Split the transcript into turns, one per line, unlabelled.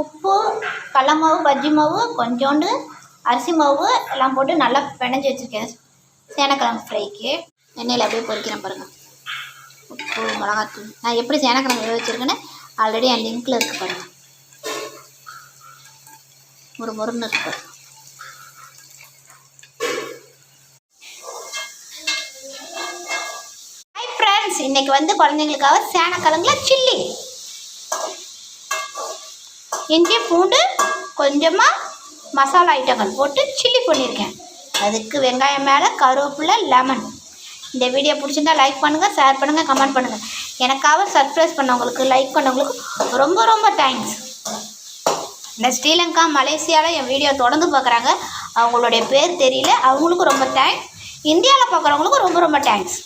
உப்பு கடல மாவு பஜ்ஜி மாவு கொஞ்சோண்டு அரிசி மாவு எல்லாம் போட்டு நல்லா பிணைஞ்சி வச்சுருக்கேன். சேனக்கிழங்கு ஃப்ரைக்கு எண்ணெயில் அப்படியே பொரிக்கிறேன் பாருங்கள் உப்பு மிளகாத்தூள். நான் எப்படி சேனக்கிழங்கு வேக வச்சுருக்கேன்னு ஆல்ரெடி என் லிங்க்கில் இருக்குது பாருங்கள் ஒரு முருன்னு இருக்கு ஹாய் ஃப்ரெண்ட்ஸ் இன்னைக்கு வந்து குழந்தைங்களுக்காக சேனக்கிழங்குல சில்லி இஞ்சி பூண்டு? கொஞ்சமாக மசாலா ஐட்டங்கள் போட்டு சில்லி பண்ணியிருக்கேன். அதுக்கு வெங்காயம் மேலே கருவேப்பிலை லெமன் இந்த வீடியோ பிடிச்சிருந்தா லைக் பண்ணுங்கள் ஷேர் பண்ணுங்கள் கமெண்ட் பண்ணுங்கள் எனக்காக சர்ப்ரைஸ் பண்ணவங்களுக்கு லைக் பண்ணவங்களுக்கு ரொம்ப ரொம்ப தேங்க்ஸ் இந்த ஸ்ரீலங்கா மலேசியாவில் என் வீடியோ தொடர்ந்து பார்க்குறாங்க. அவங்களுடைய பேர் தெரியல. அவங்களுக்கும் ரொம்ப தேங்க்ஸ் இந்தியாவில் பார்க்குறவங்களுக்கும் ரொம்ப ரொம்ப தேங்க்ஸ்